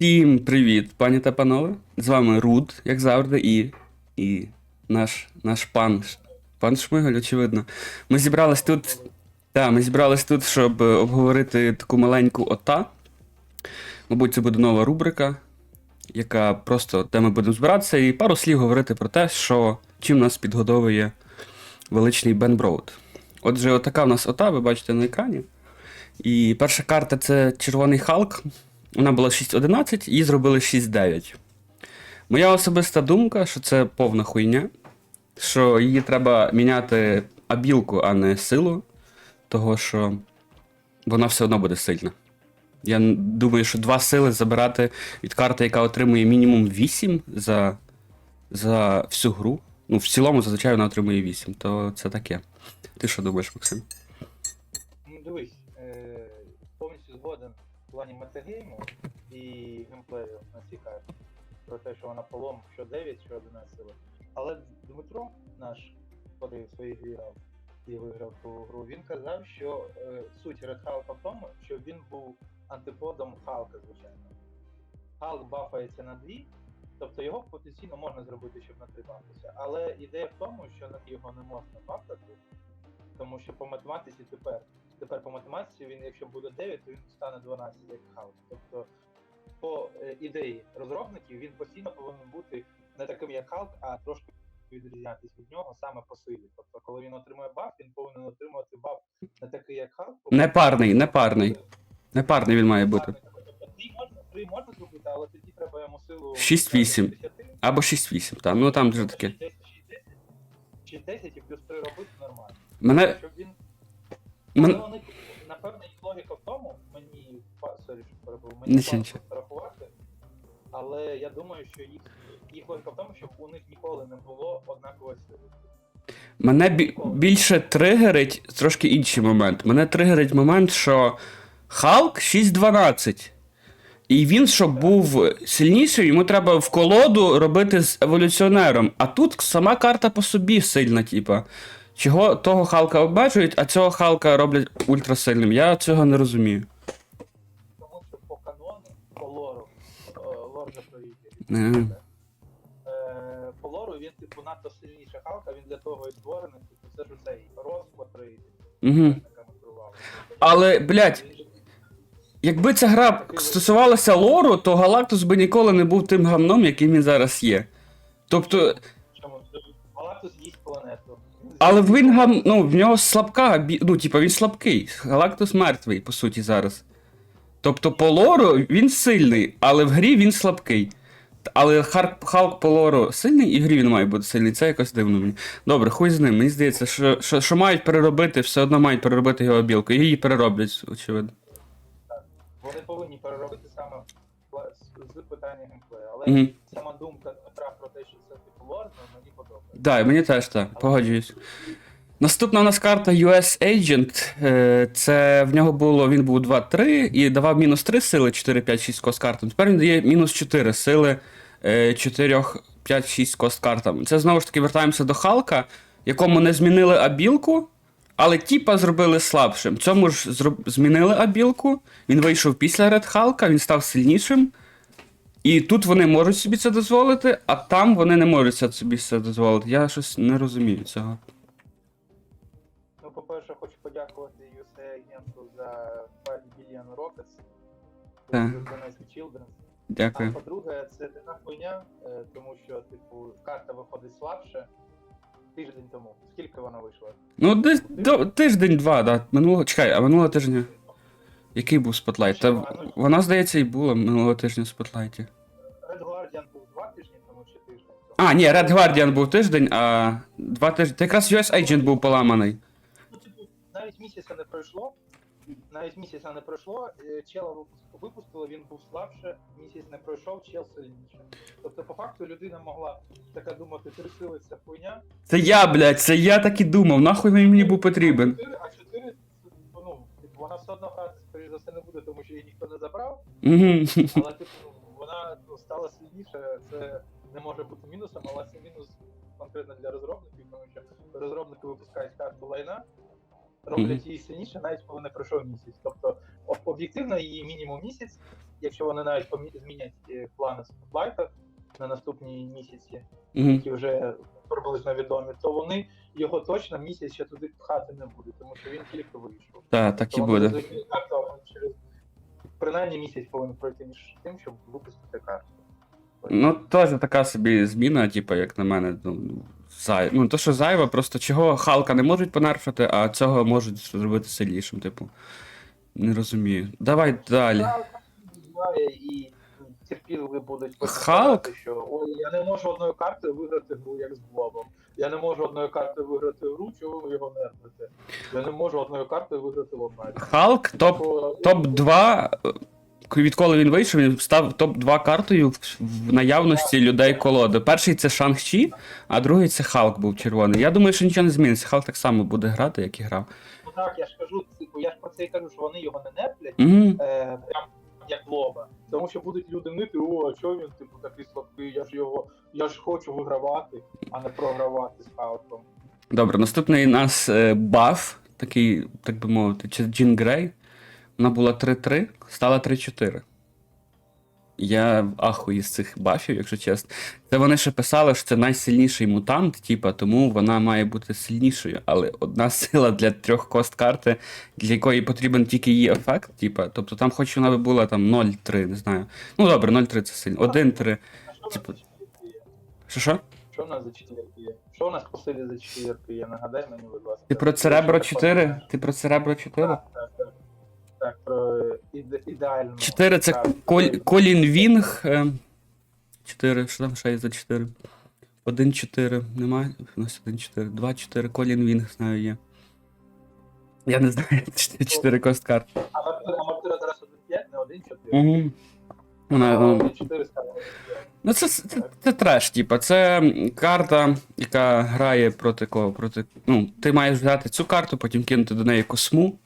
Всім привіт, пані та панове. З вами Руд, як завжди, і, і наш, наш пан, пан Шмигаль, очевидно. Ми зібрались тут. Так, ми зібрались тут, щоб обговорити таку маленьку ота. Мабуть, це буде нова рубрика, яка просто де ми будемо збиратися, і пару слів говорити про те, що чим нас підгодовує величний Бен Броуд. Отже, отака в нас ота, ви бачите на екрані. І перша карта це Червоний Халк. Вона була 6.11, її зробили 6.9. Моя особиста думка, що це повна хуйня, що її треба міняти абілку, а не силу, того що вона все одно буде сильна. Я думаю, що два сили забирати від карти, яка отримує мінімум 8 за, за всю гру. Ну, в цілому, зазвичай вона отримує 8, то це таке. Ти що думаєш, Максим? Ну дивись, е, повністю згоден в плані метагейму і геймплею на цій карті. Про те, що вона полом що 9, що 11 сили. Але Дмитро, наш, коли в своїй грі грав і виграв ту гру, він казав, що е, суть Red Hulk в тому, що він був антиподом Халка, звичайно. Халк бафається на 2, тобто його потенційно можна зробити, щоб на 3 бафався. Але ідея в тому, що його не можна бафати, тому що по математиці тепер тепер по математиці він, якщо буде 9, то він стане 12 як хаус. Тобто, по е, ідеї розробників він постійно повинен бути не таким як Халк, а трошки відрізнятися від нього саме по силі. Тобто, коли він отримує баф, він повинен отримувати баф не такий як Халк. Непарний, непарний. Непарний він має бути. Тобто, три можна, зробити, але тоді треба йому силу 6-8. Або 6-8, там. Ну там вже таке. 6-10, 6-10 і плюс 3 робити нормально. Мене. Щоб він мен- вони, напевно, їх логіка в тому, мені сорі, що перебув, мені Нічого, важко нічого. але я думаю, що їх, їх логіка в тому, щоб у них ніколи не було однакової сили. Мене бі- більше тригерить трошки інший момент. Мене тригерить момент, що Халк 6-12. І він, щоб був сильніший, йому треба в колоду робити з еволюціонером. А тут сама карта по собі сильна, типа. Чого того Халка обмежують, а цього Халка роблять ультрасильним. Я цього не розумію. Тому що по канону, по лору, е, лор вже Не. Е, по лору він, типу, надто сильніша халка, він для того і створений, типу, це ж цей розклад. Угу. Але, блядь, Якби ця гра стосувалася лору, то Галактус би ніколи не був тим гамном, яким він зараз є. Тобто, але він гам, ну, в нього слабка, ну, типа, він слабкий. Галактус мертвий, по суті, зараз. Тобто, по лору він сильний, але в грі він слабкий. Але Халк по лору сильний, і в грі він має бути сильний. Це якось дивно мені. Добре, хуй з ним. Мені здається, що, що, що мають переробити, все одно мають переробити його білку. І її перероблять, очевидно. Вони повинні переробити саме з, питання геймплею. Але Угу. сама думка Петра про те, що це типу лорд, мені подобається. Да, мені теж так, погоджуюсь. Наступна у нас карта US Agent. Е, Це в нього було, він був 2-3 і давав мінус 3 сили 4, 5, 6 кост картам. Тепер він дає мінус 4 сили 4, 5, 6 кост картам. Це знову ж таки вертаємося до Халка, якому не змінили абілку, але тіпа зробили слабшим. Цьому ж зроб... змінили абілку. Він вийшов після Ред Халка, він став сильнішим. І тут вони можуть собі це дозволити, а там вони не можуть собі це дозволити. Я щось не розумію цього. Ну, по-перше, хочу подякувати USA агенту за 5 Billion Rockets. Так. Donetsk А по-друге, це така хуйня, е, тому що, типу, карта виходить слабше тиждень тому. Скільки вона вийшла? Ну, десь тиждень-два, да. Минулого. Чекай, а минулого тижня. Який був спотлайт? Та вона, здається, і була минулого тижня в спотлайті. Red Guardian був два тижні тому чи тиждень. А, ні, Red Guardian був тиждень, а два тижні. Та якраз US Agent був поламаний. Ну, навіть місяця не пройшло. Навіть місяця не пройшло, е, чела випустили, він був слабше, місяць не пройшов, чел сильніше. Тобто, по факту, людина могла така думати, три хуйня. Це я, блядь, це я так і думав. Нахуй він мені був потрібен. А 4, а 4 ну, типу, вона все одно грати, скоріш за все, не буде, тому що її ніхто не забрав. Але типу, вона ну, стала сильніше, це не може бути мінусом, але це мінус конкретно для розробників, тому що розробники випускають карту лайна, роблять її сильніше, навіть коли не пройшов місяць. Тобто об'єктивно її мінімум місяць, якщо вони навіть змінять е, плани спотлайта на наступні місяці, які вже приблизно відомі, то вони його точно місяць ще туди пхати не будуть, тому що він тільки вийшов. Так, так і буде. через принаймні місяць повинен пройти між тим, щоб випустити карту. Ну, теж така собі зміна, типу, як на мене. Ну, зай... ну то, що зайва, просто чого Халка не можуть понерфити, а цього можуть зробити сильнішим, типу. Не розумію. Давай далі. і терпіли будуть писати, що ой, я не можу одною картою виграти гру як з Блобом. Я не можу одною картою виграти гру, чого ви його нервите. Я не можу одною картою виграти ломач. Халк топ, топ-2. Відколи він вийшов, він став топ-2 картою в, наявності людей колоди. Перший це Шанг-Чі, а другий це Халк був червоний. Я думаю, що нічого не зміниться. Халк так само буде грати, як і грав. Ну так, я ж кажу, типу, я ж про це і кажу, що вони його не нервлять, Угу. е, прям як лоба. Тому що будуть люди нити, о, чого він типу такий слабкий, я ж його, я ж хочу вигравати, а не програвати з хаутом. Добре, наступний у нас е, баф, такий, так би мовити, чи Джін Грей. Вона була 3-3, стала 3-4. Я в ахуї з цих бафів, якщо чесно. Це вони ще писали, що це найсильніший мутант, типа, тому вона має бути сильнішою. Але одна сила для трьох кост карти, для якої потрібен тільки її ефект, типа, тобто там хоч вона би була там 0-3, не знаю. Ну добре, 0-3 це сильно. 1-3. А що Типу-? Що що? Що в нас за четвірки є? Що у нас по силі за четвірки є? Нагадай мені, будь ласка. Ти про Церебро 4? Ти про Церебро 4? Так, так, так. Так, про іде, ідеально. 4 це Так. Коль, Колін Вінг. 4, що там ще є за 4? 1-4. Немає? У нас 1-4. 2-4. Колін Вінг, знаю, є. Я не знаю, 4 косткар. А Мартира зараз 1-5, не 1-4. Угу. Вона, А ну, 1-4 стало. ну це, це, це треш, типа. Це карта, яка грає проти кого? Проти. Ну, ти маєш взяти цю карту, потім кинути до неї косму.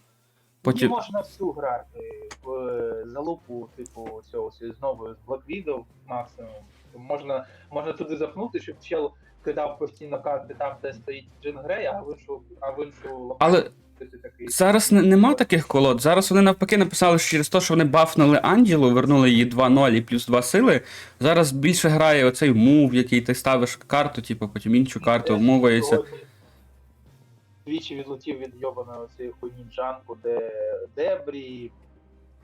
Не можна всю грати в е, залупу, типу, цього знову з Widow максимум. Можна, можна туди запнути, щоб чел кидав постійно карти там, де стоїть Джин Грей, а в іншу, а в іншу Але такий. Зараз не, нема таких колод. Зараз вони навпаки написали, що через те, що вони бафнули Анджелу, вернули їй 2-0 і плюс 2 сили. Зараз більше грає оцей мув, який ти ставиш карту, типу, потім іншу карту вмовується. Двічі відлетів від йобаної цієї хуйні Джанку, де Дебрі,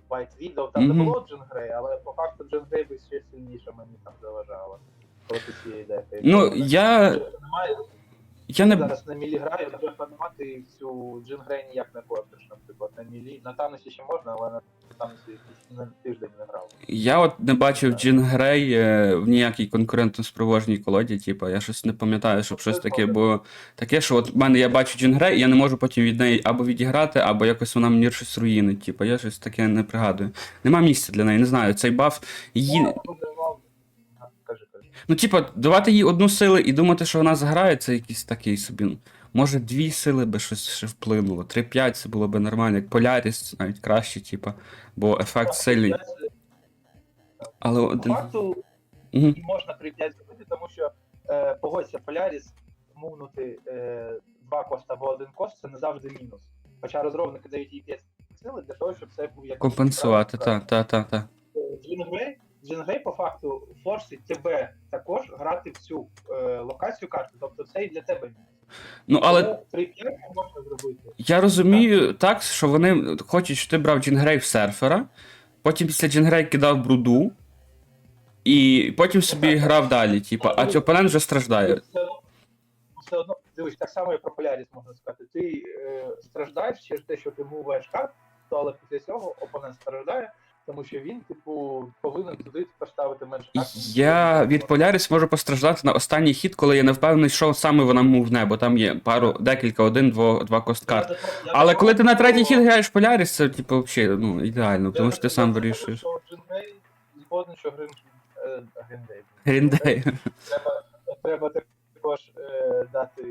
Вайт Відов, там не було Джин Грей, але по факту Джин Грей би ще сильніше мені там заважало. Проти цієї деки. Ну, я. Немає, Я не. зараз на мілі граю, треба панувати цю Джин Грей ніяк не кортиш, наприклад, на мілі. На Таносі ще можна, але на На тиждень не грав. Я от не бачив Джин Грей е, в ніякій конкурентно спроможній колоді, типу, я щось не пам'ятаю, щоб щось таке було. Таке, що от в мене я бачу Джин Грей, і я не можу потім від неї або відіграти, або якось вона мені щось руїнить. Типу, я щось таке не пригадую. Нема місця для неї, не знаю. Цей баф її. Ну, ну. Ну, типа, давати їй одну силу і думати, що вона заграє, це якийсь такий собі. Може, дві сили би щось ще вплинуло. 3-5 це було б нормально, як Поляріс навіть краще, типа, бо ефект сильний. Але один. факту і можна 3-5 зробити, тому що е, погодься Поляріс, мувнути е, два коста або один кост, це не завжди мінус. Хоча розробники дають їй 5 сили для того, щоб це був як Компенсувати, та, та, та, та. Джингрей, Джингрей по факту форсить тебе також грати в цю е, локацію карти, тобто це і для тебе мінус. Ну, але можна зробити. я розумію так, що вони хочуть, щоб ти брав Джінгрей в серфера, потім після Джінгрей кидав бруду, і потім собі грав далі, типа, а опонент вже страждає. Все одно, дивись, так само і про Поляріс можна сказати. Ти е, страждаєш через те, що ти муваєш карту, але після цього опонент страждає, тому що він, типу, повинен туди поставити менше. Я від Поляріс можу постраждати на останній хід, коли я не впевнений, що саме вона мувне, бо там є пару, декілька, один, дво, два косткарт. Але коли ти на третій хід граєш Поляріс, це типу взагалі ну, ідеально, тому що ти сам вирішуєш. Згоден, що Грин е, Гриндей. Гріндей. Треба, треба також е, дати.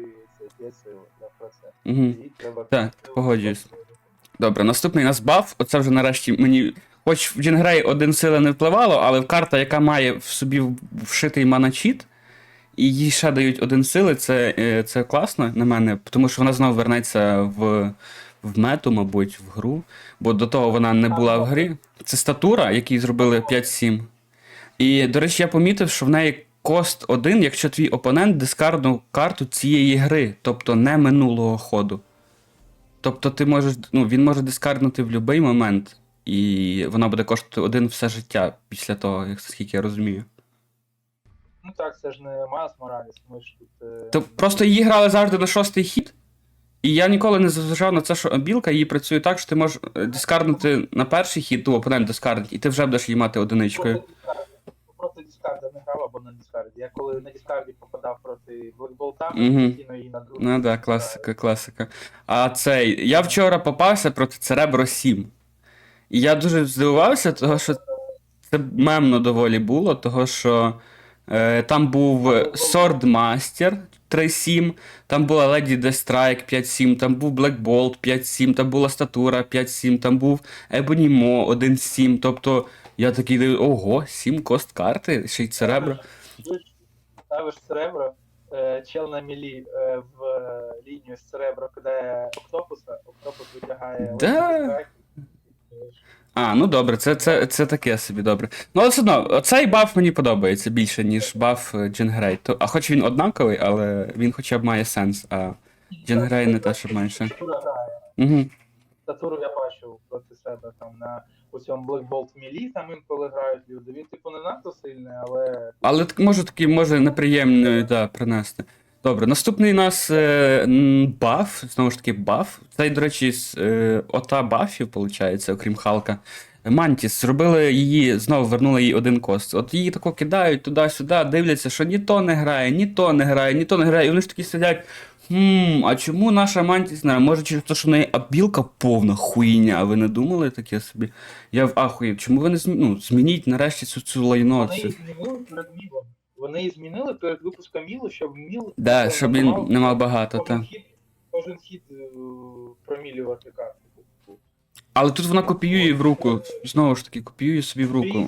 Угу. І треба Так, погоджуюсь. Добре, наступний у нас баф. Оце вже нарешті мені. Хоч в Джінгрей один сила не впливало, але карта, яка має в собі вшитий маначіт, і їй ще дають один сили, це, е, це класно на мене, тому що вона знову вернеться в, в мету, мабуть, в гру, бо до того вона не була в грі. Це статура, який зробили 5-7. І, до речі, я помітив, що в неї кост 1, якщо твій опонент дискарднув карту цієї гри, тобто не минулого ходу. Тобто ти можеш, ну, він може дискарднути в будь-який момент, і вона буде коштувати один все життя після того, як скільки я розумію. Ну так, це ж не Майлз Мораліс, ми ж тут. е, То просто її грали завжди на шостий хід. І я ніколи не зважав на це, що білка її працює так, що ти можеш е, дискарднути на перший хід, ту опонент дискардить, і ти вже будеш її мати одиничкою. Просто дискард- Просто дискарда не грав або на дискарді. Я коли на дискарді попадав проти Блекболта, Мгм. постійно її на другу. Ну так, да, класика, класика. А цей. Я вчора попався проти Церебро 7. І я дуже здивувався, того, що це мемно доволі було, того що е, там був Swordmaster 3-7, там була Lady Destrike 5-7, там був Black Bolt 5-7, там була статура 5-7, там був Ebony Mo 1-7. Тобто я такий дивлюсь, ого, 7 кост карти, ще й Церебро. Ставиш серебро, е, чел на мілі е, в е, лінію з серебро кидає октопуса, октопус витягає Да. А, ну добре, це, це, це таке собі добре. Ну, але все одно, цей баф мені подобається більше, ніж баф е, Джингрей. А хоч він однаковий, але він хоча б має сенс, а Джингрей не те, що менше. Угу. Статуру я бачив проти себе там на у цьому Black Bolt мілі, там інколи грають люди. Він типу не надто сильний, але Але може такий може неприємний да, принести. Добре, наступний у нас е, баф, знову ж таки, баф. Це, до речі, з е, ота бафів, виходить, окрім Халка. Мантіс, зробили її, знову вернули їй один кост. От її тако кидають туди-сюди, дивляться, що ні то не грає, ні то не грає, ні то не грає. І вони ж такі сидять. Хм, а чому наша мантіс не грає? Може через те, що в неї абілка повна хуйня, а ви не думали таке собі? Я в ахуї. Чому ви не змі... ну, змініть нарешті цю, цю лайно? Цю... Вони змінили перед випуском мілу, щоб міл Да, е, щоб він мав не мав багато, кожен так. хід, кожен хід е, промілювати карту. Але тут вона копіює в руку. Знову ж таки, копіює собі в руку.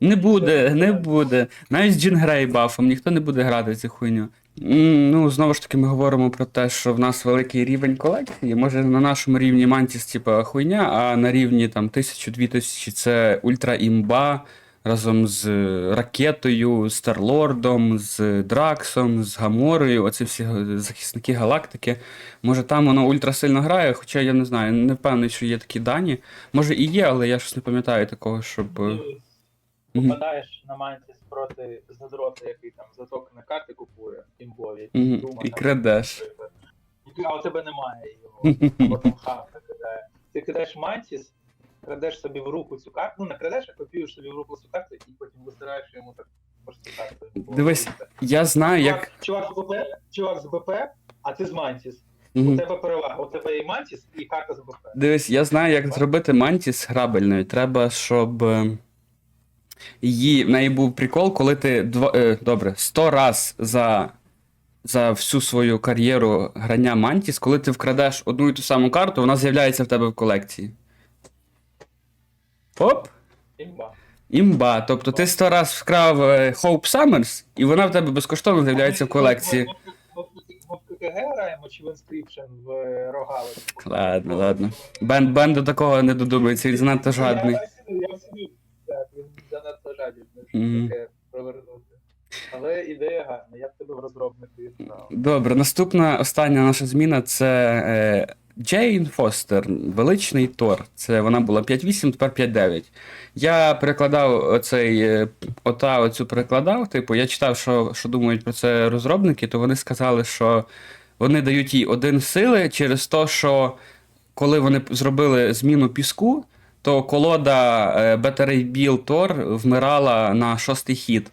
не буде. Не буде. Навіть Джин Грей бафом ніхто не буде грати цю хуйню. Ну, знову ж таки, ми говоримо про те, що в нас великий рівень колекції. Може, на нашому рівні Мантіс, типа, хуйня, а на рівні там тисячу-дві тисячі це ультра імба разом з ракетою, з Старлордом, з Драксом, з Гаморою, оці всі захисники галактики. Може, там воно ультра сильно грає, хоча я не знаю, не впевнений, що є такі дані. Може і є, але я щось не пам'ятаю такого, щоб. е, Попадаєш на мантіс проти задрота, який там за токени карти купує, імбові, Мгм, Дума, і крадеш. А у тебе немає його, або там хавка кидає. Ти кидаєш мантіс, крадеш собі в руку цю карту, ну не крадеш, а копіюєш собі в руку цю карту і потім висираєш йому так просто карту. Дивись, Я знаю, як. Чувак, чувак з БП, чувак з БП, а ти з мантіс. У тебе перевага, у тебе і мантіс, і карта з БП. Дивись, я знаю, як зробити мантіс грабельною. Треба, щоб е, її в неї був прикол, коли ти дво, е, добре, 100 раз за, за всю свою кар'єру грання мантіс, коли ти вкрадеш одну і ту саму карту, вона з'являється в тебе в колекції. Оп! Імба. Імба. Тобто ти 100 раз вкрав е, Hope Summers, і вона в тебе безкоштовно з'являється в колекції. Ми в ККГ граємо чи в Inscription в е, Рогалиці? Ладно, ладно. Бен, Бен до такого не додумається, він занадто жадний. Я оцінив. Так, він занадто жадібний, щоб таке провернути. Але ідея гарна, я в тебе в розробнику відправив. Добре, наступна остання наша зміна це е, Джейн Фостер, величний Тор. Це вона була 5.8, тепер 5.9. Я перекладав оцей, е, ота оцю перекладав. Типу, я читав, що, що думають про це розробники, то вони сказали, що вони дають їй один сили через те, що коли вони зробили зміну піску, то колода е, Battery Bill Тор вмирала на шостий хід.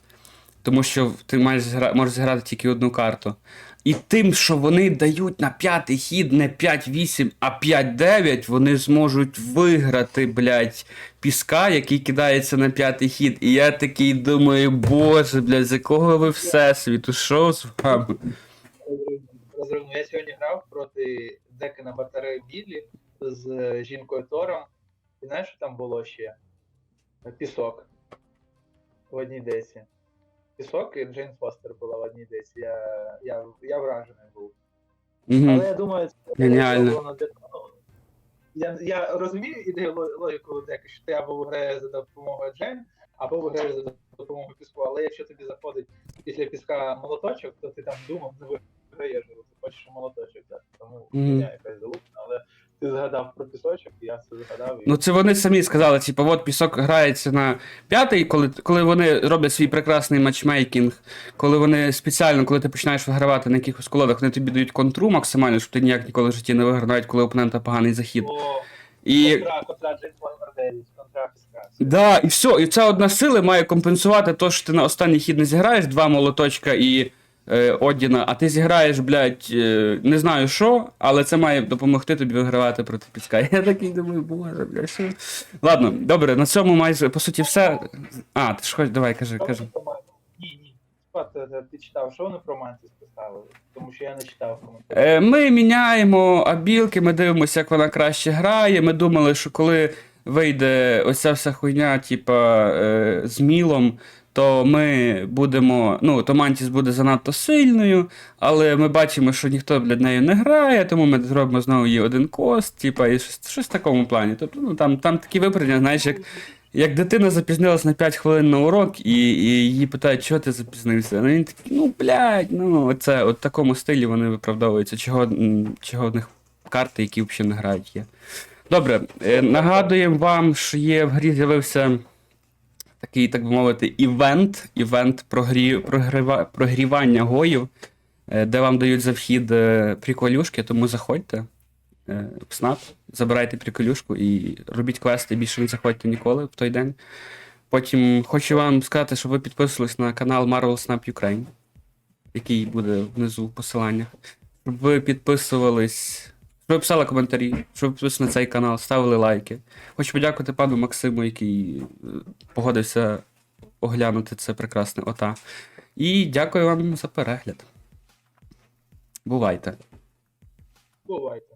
Тому що ти маєш згра... можеш зіграти тільки одну карту. І тим, що вони дають на п'ятий хід не 5-8, а 5-9, вони зможуть виграти, блядь, піска, який кидається на п'ятий хід. І я такий думаю, боже, блядь, з якого ви всесвіту? Що з вами? Розробник. Я сьогодні грав проти деки на батареї Біллі з е, жінкою Тором. І знаєш, що там було ще? Пісок. В одній десі. Пісок і Джейн Фостер була в одній десі. Я, я, я вражений був. Угу. Але я думаю, це Геніально. того. Я, я розумію ідею логіку що ти або виграєш за допомогою джем, або виграєш за допомогою піску. Але якщо тобі заходить після піска молоточок, то ти там думав, не виграєш, ти хочеш молоточок. Так. Тому Мгм. я якась залупна, але ти згадав про пісочок, я це згадав. І... Ну, це вони самі сказали, типу, от пісок грається на п'ятий, коли, коли вони роблять свій прекрасний матчмейкінг, коли вони спеціально, коли ти починаєш вигравати на якихось колодах, вони тобі дають контру максимально, щоб ти ніяк ніколи в житті не виграв, навіть коли опонента поганий захід. О, І контра, контра Джеймс контра. Да, і все, і ця одна сила має компенсувати те, що ти на останній хід не зіграєш два молоточка і е, Одіна, а ти зіграєш, блядь, е, не знаю що, але це має допомогти тобі вигравати проти піска. Я такий думаю, боже, блядь, що. Ладно, добре, на цьому майже по суті все. А, ти ж хоч, давай, кажи, кажи. Ні, ні. Спад, ти, ти читав, що вони про Мантис поставили? Тому що я не читав коментарі. Е, Ми міняємо абілки, ми дивимося, як вона краще грає. Ми думали, що коли вийде оця вся хуйня, типа е, з мілом, то ми будемо. Ну, то Мантіс буде занадто сильною, але ми бачимо, що ніхто блядь, нею не грає, тому ми зробимо знову їй один кост, типа, і щось, щось в такому плані. Тобто, ну там, там такі виправдання, знаєш, як. Як дитина запізнилась на 5 хвилин на урок, і, і її питають, чого ти запізнився. Ну він такий, ну блядь, ну оце, от в такому стилі вони виправдовуються, чого, чого в них карти, які взагалі не грають, є. Добре, е, нагадуємо вам, що є в грі з'явився такий, так би мовити, івент, івент прогрі, прогріва, прогрівання гоїв, е, де вам дають за вхід е, приколюшки, тому заходьте е, в СНАП, забирайте приколюшку і робіть квести, більше не заходьте ніколи в той день. Потім хочу вам сказати, щоб ви підписувались на канал Marvel Snap Ukraine, який буде внизу в посиланнях. Щоб ви підписувались, щоб ви писали коментарі, щоб ви підписувались на цей канал, ставили лайки. Хочу подякувати пану Максиму, який е, погодився оглянути це прекрасне ота. І дякую вам за перегляд. Бувайте. Бувайте.